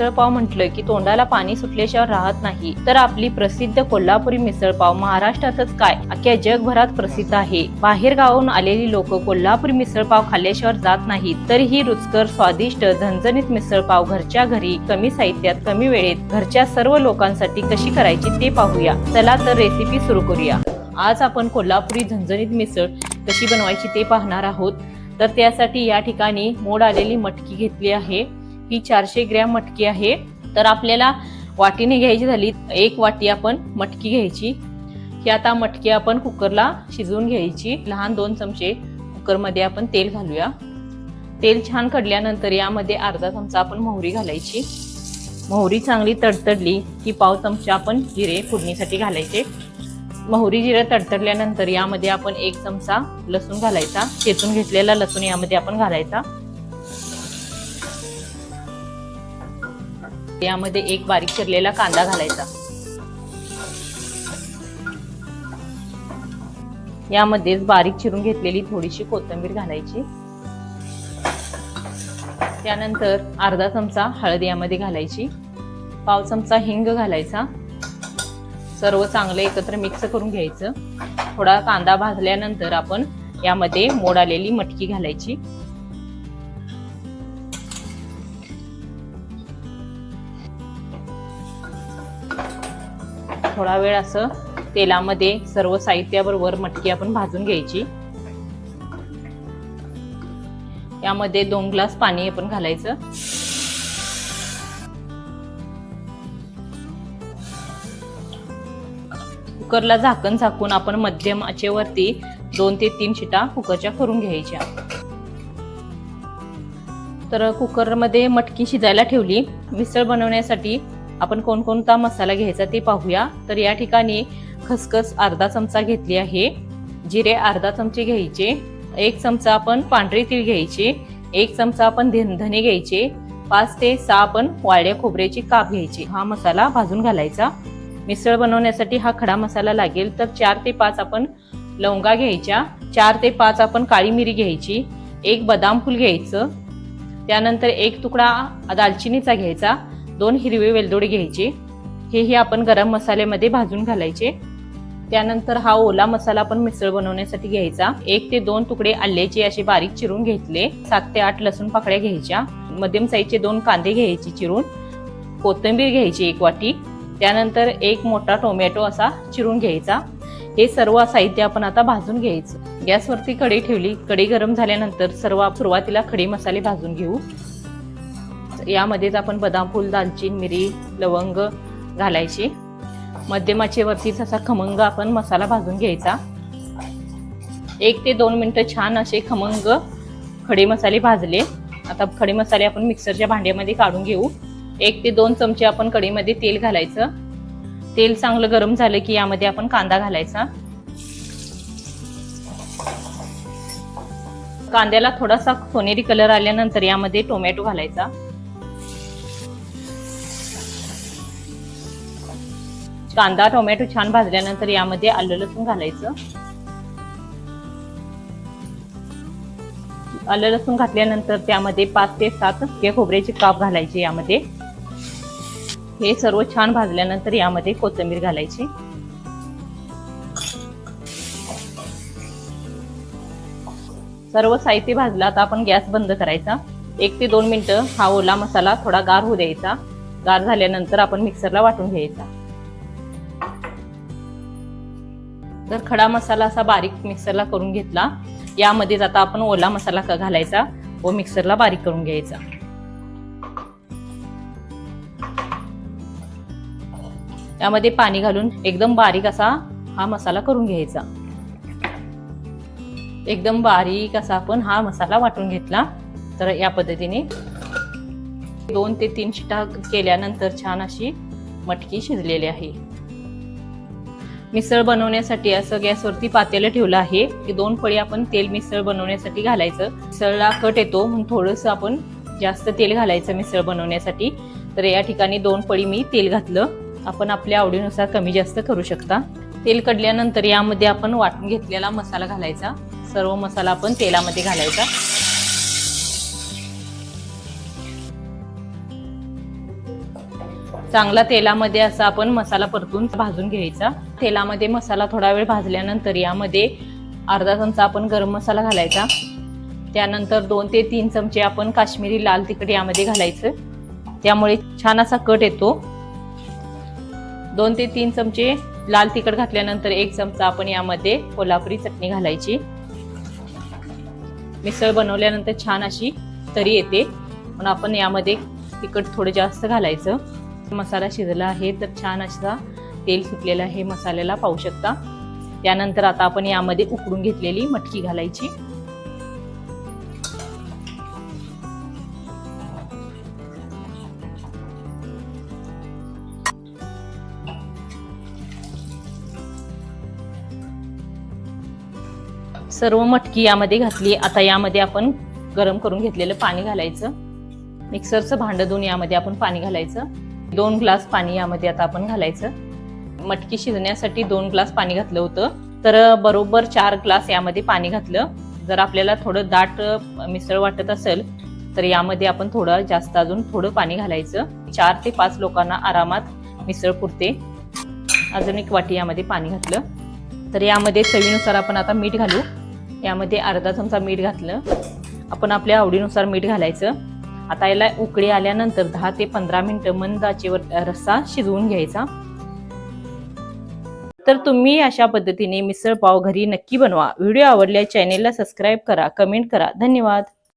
मिसळपाव म्हटलं की तोंडाला पाणी सुटल्याशिवाय राहत नाही. तर आपली प्रसिद्ध कोल्हापुरी मिसळपाव महाराष्ट्रातच काय? अख्ख्या जगभरात प्रसिद्ध आहे. बाहेर गावून आलेली लोक कोल्हापुरी मिसळपाव खाल्ल्याशिवाय जात नाहीत. तर ही रुचकर स्वादिष्ट झणझणीत मिसळपाव घरच्या घरी कमी साहित्यात कमी वेळेत घरच्या सर्व लोकांसाठी कशी करायची ते पाहूया. चला तर रेसिपी सुरू करूया. आज आपण कोल्हापुरी झणझणीत मिसळ कशी बनवायची ते पाहणार आहोत. तर त्यासाठी या ठिकाणी मोड आलेली मटकी घेतली आहे. ही चारशे ग्रॅम मटकी आहे. तर आपल्याला वाटीने घ्यायची झाली एक वाटी आपण मटकी घ्यायची. ही आता मटकी आपण कुकरला शिजवून घ्यायची. लहान दोन चमचे कुकरमध्ये आपण तेल घालूया. तेल छान कडल्यानंतर यामध्ये अर्धा चमचा आपण मोहरी घालायची. मोहरी चांगली तडतडली की पाव चमचा आपण जिरे फोडणीसाठी घालायचे. मोहरी जिरे तडतडल्यानंतर यामध्ये आपण एक चमचा लसूण घालायचा. चेचून घेतलेला लसूण यामध्ये आपण घालायचा. यामध्ये एक बारीक चिरलेला कांदा घालायचा. यामध्येच बारीक चिरून घेतलेली थोडीशी कोथिंबीर घालायची. त्यानंतर अर्धा चमचा हळद यामध्ये घालायची. पाव चमचा हिंग घालायचा. सर्व चांगलं एकत्र मिक्स करून घ्यायचं. थोडा कांदा भाजल्यानंतर आपण यामध्ये मोड आलेली मटकी घालायची. थोडा वेळ असं तेलामध्ये सर्व साहित्याबरोबर मटकी आपण भाजून घ्यायची. यामध्ये दोन ग्लास पाणी आपण घालायचं. कुकरला झाकण झाकून आपण मध्यम आचेवरती दोन ते तीन शिटा कुकरच्या करून घ्यायच्या. तर कुकरमध्ये मटकी शिजायला ठेवली. मिसळ बनवण्यासाठी आपण कोणकोणता मसाला घ्यायचा ते पाहूया. तर या ठिकाणी खसखस अर्धा चमचा घेतली आहे. जिरे अर्धा चमचे घ्यायचे. एक चमचा आपण पांढरे तीळ घ्यायचे. एक चमचा आपण धने घ्यायचे. पाच ते सहा आपण वाळ्या खोबऱ्याची काप घ्यायची. हा मसाला भाजून घालायचा. मिसळ बनवण्यासाठी हा खडा मसाला लागेल तर चार ते पाच आपण लवंगा घ्यायच्या. चार ते पाच आपण काळी मिरी घ्यायची. एक बदाम फूल घ्यायचं. त्यानंतर एक तुकडा दालचिनीचा घ्यायचा. दोन हिरवे वेलदोडी घ्यायचे. हेही आपण गरम मसाल्यामध्ये भाजून घालायचे. त्यानंतर हा ओला मसाला आपण मिसळ बनवण्यासाठी घ्यायचा. एक ते दोन तुकडे आल्याचे असे बारीक चिरून घेतले. सात ते आठ लसूण पाकळ्या घ्यायच्या. मध्यम साईजचे दोन कांदे घ्यायचे चिरून. कोथिंबीर घ्यायची एक वाटी. त्यानंतर एक मोठा टोमॅटो असा चिरून घ्यायचा. हे सर्व साहित्य आपण आता भाजून घ्यायचं. गॅसवरती कढी ठेवली. कढी गरम झाल्यानंतर सर्व सुरुवातीला खडे मसाले भाजून घेऊ. यामध्येच आपण बदाम फूल दालचीन मिरी लवंग घालायची. मध्यमाचेवरती असा खमंग आपण मसाला भाजून घ्यायचा. एक ते दोन मिनटं छान असे खमंग खडे मसाले भाजले. आता खडे मसाले आपण मिक्सरच्या भांड्यामध्ये काढून घेऊ. एक ते दोन चमचे आपण कडीमध्ये तेल घालायचं. तेल चांगलं गरम झालं की यामध्ये आपण कांदा घालायचा. कांद्याला थोडासा सोनेरी कलर आल्यानंतर यामध्ये टोमॅटो घालायचा. कांदा टोमॅटो छान भाजल्यानंतर यामध्ये आलं लसूण घालायचं. आलं लसूण घातल्यानंतर त्यामध्ये पाच ते सात सुक्या खोबऱ्याचे काप घालायचे यामध्ये. हे सर्व छान भाजल्यानंतर यामध्ये कोथिंबीर घालायची. सर्व साहित्य भाजलं आता आपण गॅस बंद करायचा. एक ते दोन मिनिटं हा ओला मसाला थोडा गार होऊ द्यायचा. गार झाल्यानंतर आपण मिक्सरला वाटून घ्यायचा. तर खडा मसाला असा बारीक मिक्सरला करून घेतला यामध्येच आता आपण ओला मसाला घालायचा व मिक्सरला बारीक करून घ्यायचा. यामध्ये पाणी घालून एकदम बारीक असा हा मसाला करून घ्यायचा. एकदम बारीक असा आपण हा मसाला वाटून घेतला तर या पद्धतीने दोन ते तीन शिटा केल्यानंतर छान अशी मटकी शिजलेली आहे. मिसळ बनवण्यासाठी असं गॅसवरती पातेलं ठेवलं आहे. की दोन पळी आपण तेल मिसळ बनवण्यासाठी घालायचं. मिसळला कट येतो म्हणून थोडंसं आपण जास्त तेल घालायचं मिसळ बनवण्यासाठी. तर या ठिकाणी दोन पळी मी तेल घातलं. आपण आपल्या आवडीनुसार कमी जास्त करू शकता. तेल कडल्यानंतर यामध्ये आपण वाटून घेतलेला मसाला घालायचा. सर्व मसाला आपण तेलामध्ये घालायचा. चांगला तेलामध्ये असा आपण मसाला परतून भाजून घ्यायचा. तेलामध्ये मसाला थोडा वेळ भाजल्यानंतर यामध्ये अर्धा चमचा आपण गरम मसाला घालायचा. त्यानंतर दोन ते तीन चमचे आपण काश्मीरी लाल तिखट यामध्ये घालायचं. त्यामुळे छान असा कट येतो. दोन ते तीन चमचे लाल तिखट घातल्यानंतर एक चमचा आपण यामध्ये कोल्हापुरी चटणी घालायची. मिसळ बनवल्यानंतर छान अशी तरी येते. पण आपण यामध्ये तिखट थोडं जास्त घालायचं. मसाला शिजला आहे तर छान असा तेल सुटलेलं आहे मसाल्याला पाहू शकता. त्यानंतर आता आपण यामध्ये उकडून घेतलेली मटकी घालायची. सर्व मटकी यामध्ये घातली. आता यामध्ये आपण गरम करून घेतलेलं पाणी घालायचं. मिक्सरचं भांडं दोन यामध्ये आपण पाणी घालायचं. दोन ग्लास पाणी यामध्ये आता आपण घालायचं. मटकी शिजण्यासाठी दोन ग्लास पाणी घातलं होतं. तर बरोबर चार ग्लास यामध्ये पाणी घातलं. जर आपल्याला थोडं दाट मिसळ वाटत असेल तर यामध्ये आपण थोडं जास्त अजून थोडं पाणी घालायचं. चार ते पाच लोकांना आरामात मिसळ पुरते. अजून एक वाटी यामध्ये पाणी घातलं. तर यामध्ये चवीनुसार आपण आता मीठ घालू. यामध्ये अर्धा चमचा मीठ घातलं. आपण आपल्या आवडीनुसार मीठ घालायचं. आता याला उकळी आल्यानंतर दहा ते पंधरा मिनिटं मंद आचेवर रस्सा शिजवून घ्यायचा. तर तुम्ही अशा पद्धतीने मिसळ पाव घरी नक्की बनवा. व्हिडिओ आवडल्या चॅनेलला सबस्क्राईब करा कमेंट करा. धन्यवाद.